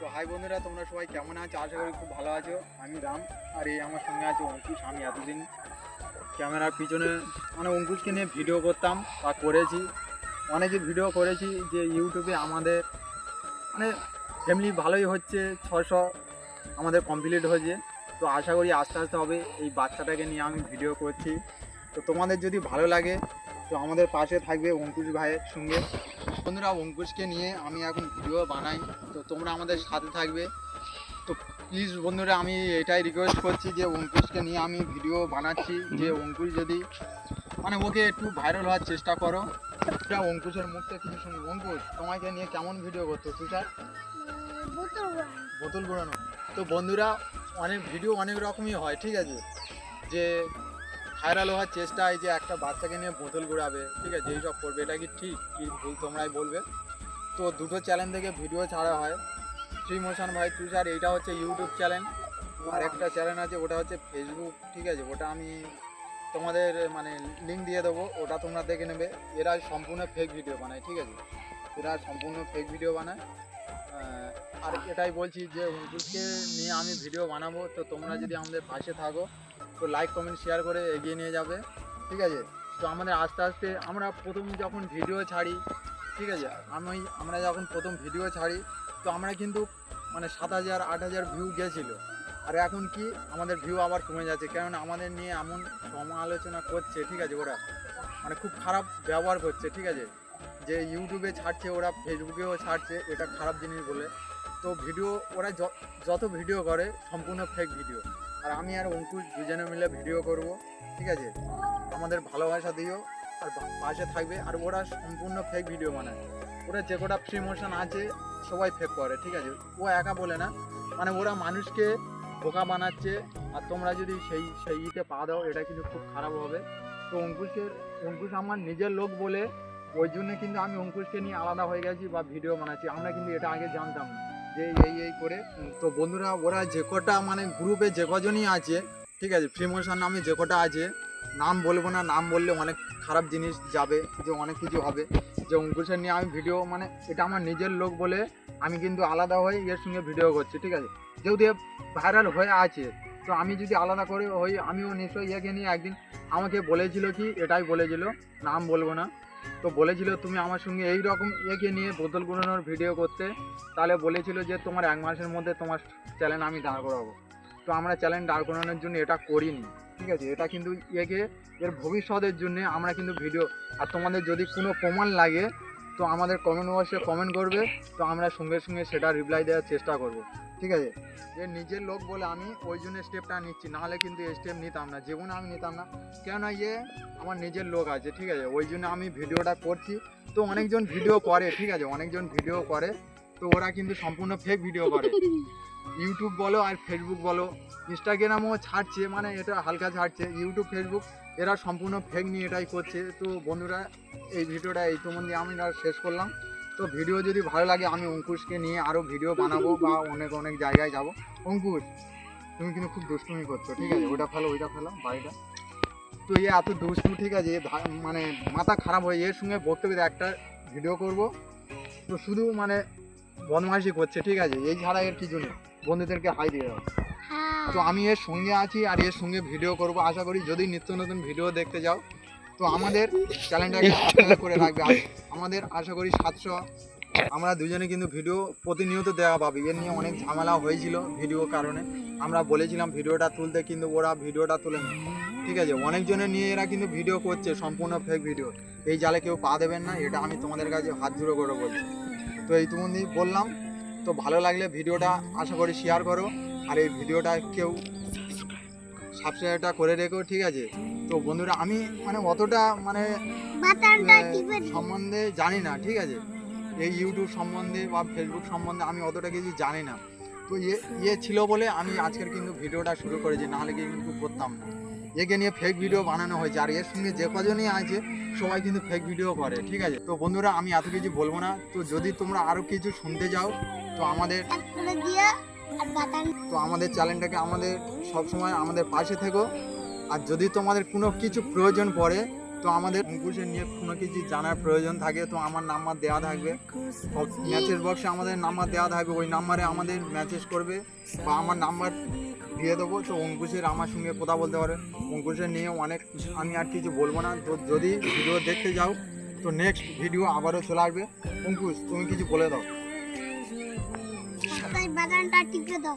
তো হাই বন্ধুরা, তোমরা সবাই কেমন আছো? আশা করি খুব ভালো আছো। আমি রাম, আর এই আমার সঙ্গে আছে অঙ্কুশ, আমি এতদিন ক্যামেরার পিছনে মানে অঙ্কুশকে নিয়ে ভিডিও করতাম বা করেছি। অনেকে ভিডিও করেছি যে ইউটিউবে আমাদের মানে ফ্যামিলি ভালোই হচ্ছে ছশো আমাদের কমপ্লিট হয়েছে। তো আশা করি আস্তে আস্তে হবে, এই বাচ্চাটাকে নিয়ে আমি ভিডিও করছি। তো তোমাদের যদি ভালো লাগে, তো আমাদের পাশে থাকবে অঙ্কুশ ভাইয়ের সঙ্গে। বন্ধুরা অঙ্কুশকে নিয়ে আমি এখন ভিডিও বানাই। তো তোমরা আমাদের সাথে থাকবে। তো প্লিজ বন্ধুরা আমি এটাই রিকোয়েস্ট করছি যে অঙ্কুশকে নিয়ে আমি ভিডিও বানাচ্ছি। যে অঙ্কুশ যদি মানে ওকে একটু ভাইরাল হওয়ার চেষ্টা করো। এটা অঙ্কুশের মুখটা কিছু শুনি। অঙ্কুশ তোমাকে নিয়ে কেমন ভিডিও করতো? তুষার বোতল ঘোরানো। তো বন্ধুরা অনেক ভিডিও অনেক রকমই হয় ঠিক আছে? যে ভাইরাল হওয়ার চেষ্টা হয় যে একটা বাচ্চাকে নিয়ে বোতল ঘোরাবে, ঠিক আছে? এইসব করবে, এটা কি ঠিক? কি ভুল তোমরাই বলবে? তো দুটো চ্যানেল থেকে ভিডিও ছাড়া হয়। শ্রী মোশন ভাই, তুষার, এইটা হচ্ছে ইউটিউব চ্যানেল আর একটা চ্যানেল আছে, ওটা হচ্ছে ফেসবুক ঠিক আছে? ওটা আমি তোমাদের মানে লিঙ্ক দিয়ে দেবো, ওটা তোমরা দেখে নেবে। এরা সম্পূর্ণ ফেক ভিডিও বানায়, ঠিক আছে? এরা সম্পূর্ণ ফেক ভিডিও বানায়। আর এটাই বলছি যে অঙ্কুশকে নিয়ে আমি ভিডিও বানাবো। তো তোমরা যদি আমাদের পাশে থাকো তো লাইক কমেন্ট শেয়ার করে এগিয়ে নিয়ে যাবে। ঠিক আছে? তো আমাদের আস্তে আস্তে আমরা প্রথম যখন ভিডিও ছাড়ি, ঠিক আছে? আমি, আমরা যখন প্রথম ভিডিও ছাড়ি, তো আমরা কিন্তু মানে সাত হাজার, আট হাজার ভিউ গেছিল। আর এখন কি আমাদের ভিউ আবার কমে যাচ্ছে। কারণ আমাদের নিয়ে এমন সমালোচনা করছে, ঠিক আছে ওরা? মানে খুব খারাপ ব্যবহার করছে, ঠিক আছে? যে ইউটিউবে ছাড়ছে, ওরা ফেসবুকেও ছাড়ছে, এটা খারাপ জিনিস বলে। তো ভিডিও ওরা যত ভিডিও করে, সম্পূর্ণ ফেক ভিডিও আর আমি আর অঙ্কুশ দুজনে মিলে ভিডিও করব, ঠিক আছে? আমাদের ভালোবাসা দিও, আর পাশে থাকবে, আর ওরা সম্পূর্ণ ফেক ভিডিও বানায়। ওরা যে কটা ফ্রি মোশন আছে, সবাই ফেক করে, ঠিক আছে? ও একা বলে না। মানে ওরা মানুষকে বোকা বানাচ্ছে, আর তোমরা যদি সেই সেই ইতে পা দাও, এটা কিন্তু খুব খারাপ হবে। তো অঙ্কুশের অঙ্কুশ আমার নিজের লোক বলে, ওই জন্য কিন্তু আমি অঙ্কুশকে নিয়ে আলাদা হয়ে গেছি বা ভিডিও বানাচ্ছি। আমরা কিন্তু এটা আগে জানতাম না। যে এই এই করে। তো বন্ধুরা, ওরা যে কটা মানে গ্রুপে যে কজনই আছে, ঠিক আছে ফ্রি মোশন নামে যে কটা আছে, নাম বলব না, নাম বললে অনেক খারাপ জিনিস যাবে, যে অনেক কিছু হবে। যে অঙ্কুশের নিয়ে আমি ভিডিও মানে এটা আমার নিজের লোক বলে আমি কিন্তু আলাদা হয়ে এর সঙ্গে ভিডিও করছি, ঠিক আছে। যেহেতু ভাইরাল হয়ে আছে, তো আমি যদি আলাদা করে হই, আমিও নিশ্চয়ই একে নিয়ে একদিন আমাকে বলেছিল কি, এটাই বলেছিল, নাম বলব না। তো বলেছিল তুমি আমার সঙ্গে এই রকম একে নিয়ে বোতল গুড়ানোর ভিডিও করতে। তাহলে বলেছিল যে তোমার এক মাসের মধ্যে তোমার চ্যানেল আমি দাঁড় করাবো। তো আমরা চ্যানেল দাঁড় করানোর জন্য এটা করিনি, ঠিক আছে? এটা কিন্তু একে এর ভবিষ্যতের জন্যে আমরা কিন্তু ভিডিও আর তোমাদের যদি কোনো প্রমাণ লাগে তো আমাদের কমেন্ট বক্সে কমেন্ট করবে, তো আমরা সঙ্গে সঙ্গে সেটা রিপ্লাই দেওয়ার চেষ্টা করব। ঠিক আছে? যে নিজের লোক বলে আমি ওই জন্য স্টেপটা নিচ্ছি, নাহলে কিন্তু এই স্টেপ নিতাম না, জীবনে আমি নিতাম না। কেননা ইয়ে আমার নিজের লোক আছে, ঠিক আছে? ওই জন্য আমি ভিডিওটা করছি। তো অনেকজন ভিডিও করে, ঠিক আছে? অনেকজন ভিডিও করে, তো ওরা কিন্তু সম্পূর্ণ ফেক ভিডিও করে। ইউটিউব বলো আর ফেসবুক বলো ইনস্টাগ্রামও ছাড়ছে মানে এটা হালকা ছাড়ছে। ইউটিউব ফেসবুক এরা সম্পূর্ণ ফেক নিয়ে এটাই করছে। তো বন্ধুরা, এই ভিডিওটা এই সম্বন্ধে আমি আর শেষ করলাম। তো ভিডিও যদি ভালো লাগে, আমি অঙ্কুশকে নিয়ে আরও ভিডিও বানাবো বা অনেক অনেক জায়গায় যাব। অঙ্কুশ, তুমি কিন্তু খুব দুষ্টুমি করছ, ঠিক আছে? ওটা ফেলো, ওইটা ফেলো, বাড়িটা। তো এ এত দুষ্টু, ঠিক আছে? মানে মাথা খারাপ হয়ে, এর সঙ্গে বক্তব্যের একটা ভিডিও করব। তো শুধু মানে বদমাইশি করছে, ঠিক আছে? এই ছাড়া এর কিছু নেই। বন্ধুদেরকে হাই দিয়ে দাও। হ্যাঁ তো আমি এর সঙ্গে আছি আর এর সঙ্গে ভিডিও করব। আশা করি যদি নিত্য নতুন ভিডিও দেখতে যাও তো আমাদের চ্যানেলটাকে সাবস্ক্রাইব করে রাখবে। আমাদের আশা করি সাতশো আমরা দুজনে কিন্তু ভিডিও প্রতিনিয়ত দেওয়া পাবি। এর নিয়ে অনেক ঝামেলা হয়েছিল ভিডিও কারণে। আমরা বলেছিলাম ভিডিওটা তুলতে কিন্তু ওরা ভিডিওটা তুলে না ঠিক আছে? অনেকজনের নিয়ে এরা কিন্তু ভিডিও করছে সম্পূর্ণ ফেক ভিডিও এই জালে কেউ পা দেবেন না এটা আমি তোমাদের কাছে হাত জুড়ো করে বলছি। তো এই তুমি বললাম তো ভালো লাগলে ভিডিওটা আশা করি শেয়ার করো। আর এই ভিডিওটা কেউ সাবস্ক্রাইবটা করে রেখো ঠিক আছে? তো বন্ধুরা আমি মানে অতটা মানে। সম্বন্ধে জানি না ঠিক আছে? এই ইউটিউব সম্বন্ধে বা ফেসবুক সম্বন্ধে আমি অতটা কিছু জানি না। তো ইয়ে ইয়ে ছিল বলে আমি আজকের কিন্তু ভিডিওটা শুরু করেছি নাহলে কিন্তু করতাম না। একে নিয়ে ফেক ভিডিও বানানো হয়েছে আর এর সঙ্গে যে কজনই আছে সবাই কিন্তু ফেক ভিডিও করে ঠিক আছে? তো বন্ধুরা আমি এত কিছু বলব না। তো যদি তোমরা আরও কিছু শুনতে যাও তো আমাদের তো আমাদের চ্যানেলটাকে আমাদের সবসময় আমাদের পাশে থেকো। আর যদি তোমাদের কোনো কিছু প্রয়োজন পড়ে, তো আমাদের অঙ্কুশের নিয়ে কোনো কিছু জানার প্রয়োজন থাকে, তো আমার নাম্বার দেওয়া থাকবে। ম্যাচের বক্সে আমাদের নাম্বার দেওয়া থাকবে, ওই নাম্বারে আমাদের মেসেজ করবে, বা আমার নাম্বার দিয়ে দেবো। তো অঙ্কুশের আমার সঙ্গে কথা বলতে পারে। অঙ্কুশের নিয়ে অনেক আমি আর কিছু বলব না। তো যদি ভিডিও দেখতে যাও, তো নেক্সট ভিডিও আবারও চলে আসবে। অঙ্কুশ, তুমি কিছু বলে দাও। বাটনটা টিপে দাও।